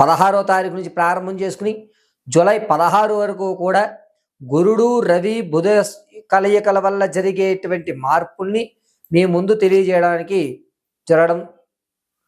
పదహారో తారీఖు నుంచి ప్రారంభం చేసుకుని జూలై పదహారు వరకు కూడా గురుడు రవి బుధ కలయికల వల్ల జరిగేటువంటి మార్పుల్ని మీ ముందు తెలియజేయడానికి జరగడం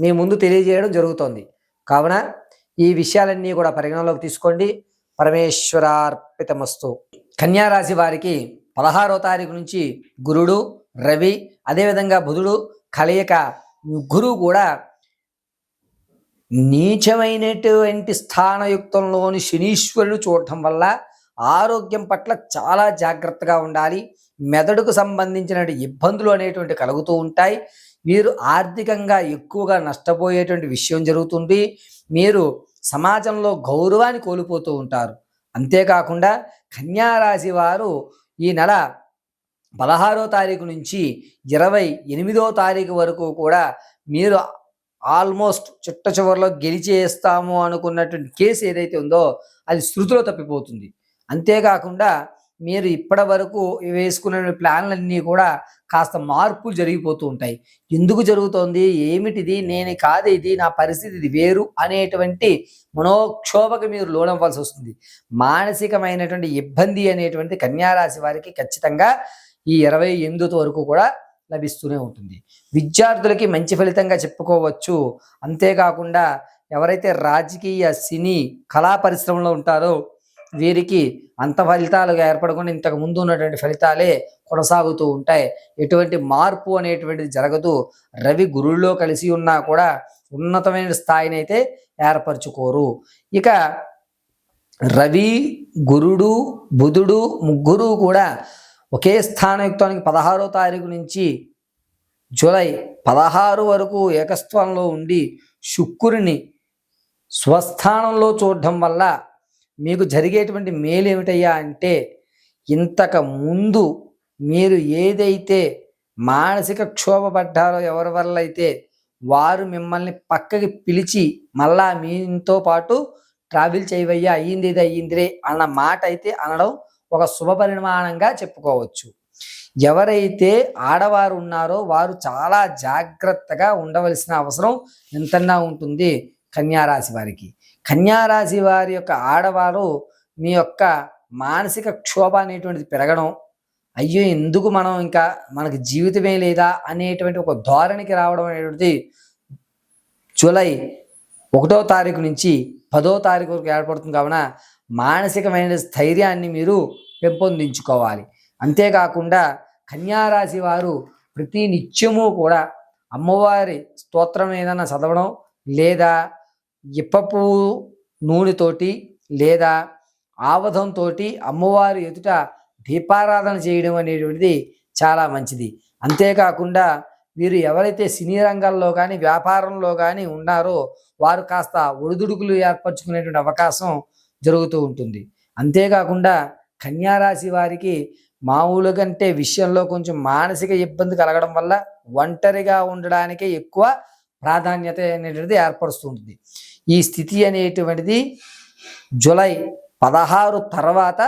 మీ ముందు తెలియజేయడం జరుగుతోంది. కావున ఈ విషయాలన్నీ కూడా పరిగణలోకి తీసుకోండి. పరమేశ్వరార్పితమస్తు. కన్యారాశి వారికి పదహారో తారీఖు నుంచి గురుడు రవి అదేవిధంగా బుధుడు కలయిక గురువు కూడా నీచమైనటువంటి స్థానయుక్తంలోని శనీశ్వరుడు చూడటం వల్ల ఆరోగ్యం పట్ల చాలా జాగ్రత్తగా ఉండాలి. మెదడుకు సంబంధించిన ఇబ్బందులు అనేటువంటి కలుగుతూ ఉంటాయి. మీరు ఆర్థికంగా ఎక్కువగా నష్టపోయేటువంటి విషయం జరుగుతుంది. మీరు సమాజంలో గౌరవాన్ని కోల్పోతూ ఉంటారు. అంతేకాకుండా కన్యారాశి వారు ఈ నెల పదహారో తారీఖు నుంచి ఇరవై ఎనిమిదో తారీఖు వరకు కూడా మీరు ఆల్మోస్ట్ చిట్ట చివరిలో గెలిచేస్తాము అనుకున్నటువంటి కేసు ఏదైతే ఉందో అది శృతిలో తప్పిపోతుంది. అంతేకాకుండా మీరు ఇప్పటి వరకు వేసుకున్న ప్లాన్లన్నీ కూడా కాస్త మార్పులు జరిగిపోతూ ఉంటాయి. ఎందుకు జరుగుతోంది? ఏమిటిది? నేను కాదు ఇది? నా పరిస్థితి ఇది వేరు అనేటువంటి మనోక్షోభకు మీరు లోనవ్వాల్సి వస్తుంది. మానసికమైనటువంటి ఇబ్బంది అనేటువంటి కన్యారాశి వారికి ఖచ్చితంగా ఈ ఇరవై ఎనిమిది వరకు కూడా లభిస్తూనే ఉంటుంది. విద్యార్థులకి మంచి ఫలితంగా చెప్పుకోవచ్చు. అంతేకాకుండా ఎవరైతే రాజకీయ సినీ కళా పరిశ్రమలో ఉంటారో వీరికి అంత ఫలితాలుగా ఏర్పడకుండా ఇంతకు ముందు ఉన్నటువంటి ఫలితాలే కొనసాగుతూ ఉంటాయి. ఎటువంటి మార్పు అనేటువంటిది జరగదు. రవి గురుల్లో కలిసి ఉన్నా కూడా ఉన్నతమైన స్థాయిని అయితే ఏర్పరచుకోరు. ఇక రవి గురుడు బుధుడు ముగ్గురు కూడా ఒకే స్థానయుక్తానికి పదహారో తారీఖు నుంచి జూలై పదహారు వరకు ఏకస్థానంలో ఉండి శుక్రుని స్వస్థానంలో చూడడం వల్ల మీకు జరిగేటువంటి మేలు ఏమిటయ్యా అంటే ఇంతకు ముందు మీరు ఏదైతే మానసిక క్షోభ పడ్డారో ఎవరి వల్ల అయితే వారు మిమ్మల్ని పక్కకి పిలిచి మళ్ళా మీతో పాటు ట్రావెల్ చేయవయ్యా అయ్యింది ఇది అయ్యిందిరే అన్న మాట అయితే అనడం ఒక శుభ పరిమాణంగా చెప్పుకోవచ్చు. ఎవరైతే ఆడవారు ఉన్నారో వారు చాలా జాగ్రత్తగా ఉండవలసిన అవసరం ఎంతన్నా ఉంటుంది కన్యారాశి వారికి. కన్యారాశి వారి యొక్క ఆడవారు మీ యొక్క మానసిక క్షోభ అనేటువంటిది పెరగడం అయ్యో ఎందుకు మనం ఇంకా మనకి జీవితమే లేదా అనేటువంటి ఒక ధోరణికి రావడం అనేటువంటిది జూలై ఒకటో తారీఖు నుంచి పదో తారీఖు వరకు ఏర్పడుతుంది. కావున మానసికమైన స్థైర్యాన్ని మీరు పెంపొందించుకోవాలి. అంతేకాకుండా కన్యారాశి వారు ప్రతి నిత్యము కూడా అమ్మవారి స్తోత్రం ఏదైనా చదవడం లేదా ఇప్పపు నూనెతోటి లేదా ఆవధంతో అమ్మవారి ఎదుట దీపారాధన చేయడం అనేటువంటిది చాలా మంచిది. అంతేకాకుండా వీరు ఎవరైతే సినీ రంగాల్లో కానీ వ్యాపారంలో కానీ ఉన్నారో వారు కాస్త ఒడిదుడుకులు ఏర్పరచుకునేటువంటి అవకాశం జరుగుతూ ఉంటుంది. అంతేకాకుండా కన్యారాశి వారికి మామూలు కంటే విషయంలో కొంచెం మానసిక ఇబ్బంది కలగడం వల్ల ఒంటరిగా ఉండడానికే ఎక్కువ ప్రాధాన్యత అనేటువంటిది ఏర్పరుస్తుంది ఈ స్థితి అనేటువంటిది జూలై పదహారు తర్వాత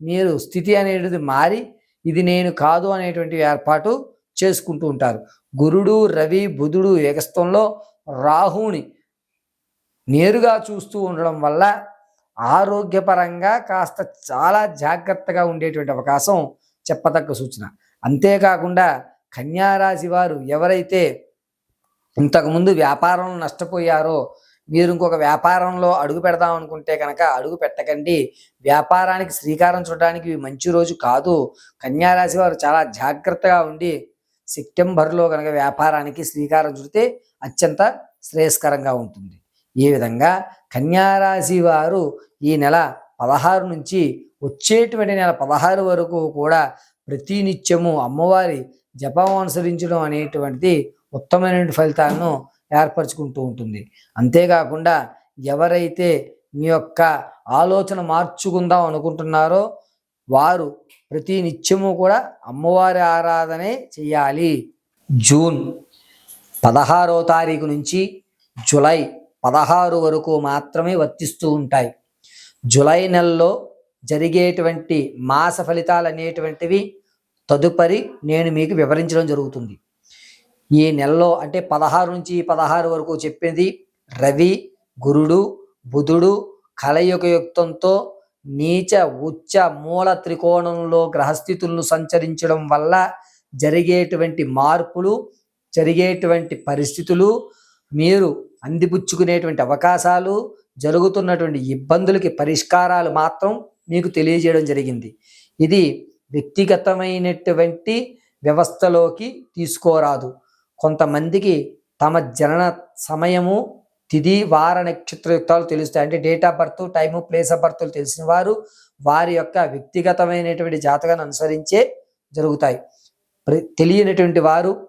మీరు స్థితి అనేటిది మారి ఇది నేను కాదు అనేటువంటి ఏర్పాటు చేసుకుంటూ ఉంటారు. గురుడు రవి బుధుడు ఏకస్థంలో రాహుని నేరుగా చూస్తూ ఉండడం వల్ల ఆరోగ్యపరంగా కాస్త చాలా జాగ్రత్తగా ఉండేటువంటి అవకాశం చెప్పదగ్గ సూచన. అంతేకాకుండా కన్యారాశి వారు ఎవరైతే ఇంతకుముందు వ్యాపారంలో నష్టపోయారో మీరు ఇంకొక వ్యాపారంలో అడుగు పెడదాం అనుకుంటే కనుక అడుగు పెట్టకండి. వ్యాపారానికి శ్రీకారం చుట్టడానికి మంచి రోజు కాదు. కన్యారాశి వారు చాలా జాగ్రత్తగా ఉండి సెప్టెంబర్లో కనుక వ్యాపారానికి శ్రీకారం చుడితే అత్యంత శ్రేయస్కరంగా ఉంటుంది. ఈ విధంగా కన్యారాశి వారు ఈ నెల పదహారు నుంచి వచ్చేటువంటి నెల పదహారు వరకు కూడా ప్రతి నిత్యము అమ్మవారి జపం అనుసరించడం అనేటువంటిది ఉత్తమమైన ఫలితాలను ఏర్పరచుకుంటూ ఉంటుంది. అంతేకాకుండా ఎవరైతే మీ యొక్క ఆలోచన మార్చుకుందాం అనుకుంటున్నారో వారు ప్రతి నిత్యము కూడా అమ్మవారి ఆరాధనే చేయాలి. జూన్ పదహారో తారీఖు నుంచి జులై పదహారు వరకు మాత్రమే వర్తిస్తూ ఉంటాయి. జులై నెలలో జరిగేటువంటి మాస ఫలితాలు అనేటువంటివి తదుపరి నేను మీకు వివరించడం జరుగుతుంది. ఈ నెలలో అంటే పదహారు నుంచి పదహారు వరకు చెప్పింది రవి గురుడు బుధుడు కలయుగ యుక్తంతో నీచ ఉచ్చ మూల త్రికోణంలో గ్రహస్థితులను సంచరించడం వల్ల జరిగేటువంటి మార్పులు జరిగేటువంటి పరిస్థితులు మీరు అందిపుచ్చుకునేటువంటి అవకాశాలు జరుగుతున్నటువంటి ఇబ్బందులకి పరిష్కారాలు మాత్రం మీకు తెలియజేయడం జరిగింది. ఇది వ్యక్తిగతమైనటువంటి వ్యవస్థలోకి తీసుకోరాదు. కొంతమందికి తమ జనన సమయము తిది వార నక్షత్రయుక్తాలు తెలుస్తాయి. అంటే date of birth time place of birth తెలిసిన వారు వారి యొక్క వ్యక్తిగతమైనటువంటి జాతకాన్ని అనుసరించే జరుగుతాయి. ప్ర- తెలియనటువంటి వారు